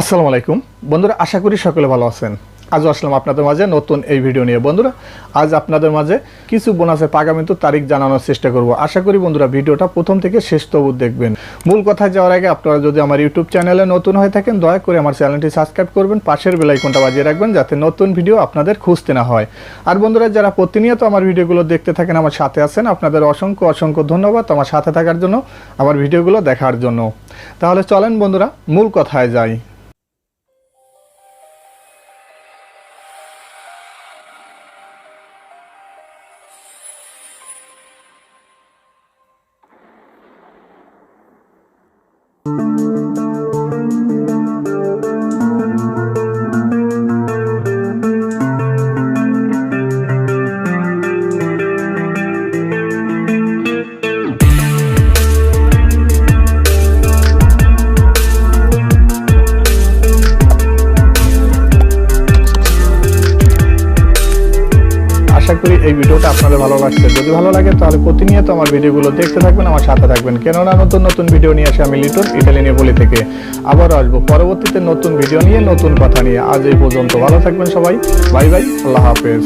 আসসালামু আলাইকুম। বন্ধুরা, আশা করি সকলে ভালো আছেন। আজও আসলাম আপনাদের মাঝে নতুন এই ভিডিও নিয়ে। বন্ধুরা, আজ আপনাদের মাঝে কিছু বোনাসের পাগামিন্তু তারিখ জানানোর চেষ্টা করব। আশা করি বন্ধুরা ভিডিওটা প্রথম থেকে শেষ তবু দেখবেন। মূল কথায় যাওয়ার আগে আপনারা যদি আমার ইউটিউব চ্যানেলে নতুন হয়ে থাকেন, দয়া করে আমার চ্যানেলটি সাবস্ক্রাইব করবেন, পাশের বেলাইকনটা বাজিয়ে রাখবেন, যাতে নতুন ভিডিও আপনাদের খুঁজতে না হয়। আর বন্ধুরা, যারা প্রতিনিয়ত আমার ভিডিওগুলো দেখতে থাকেন, আমার সাথে আছেন, আপনাদের অসংখ্য অসংখ্য ধন্যবাদ আমার সাথে থাকার জন্য, আমার ভিডিওগুলো দেখার জন্য। তাহলে চলেন বন্ধুরা, মূল কথায় যাই। আশা করি এই ভিডিওটা আপনাদের ভালো লাগছে। যদি ভালো লাগে তাহলে প্রতিনিয়ত আমার ভিডিওগুলো দেখতে থাকবেন, আমার সাথে থাকবেন। কেননা নতুন নতুন ভিডিও নিয়ে আসে আমি লিটন নিয়ে বলি থেকে। আবার আসব পরবর্তীতে নতুন ভিডিও নিয়ে, নতুন কথা নিয়ে। আজ এই পর্যন্ত ভালো থাকবেন সবাই। বাই বাই, আল্লাহ হাফেজ।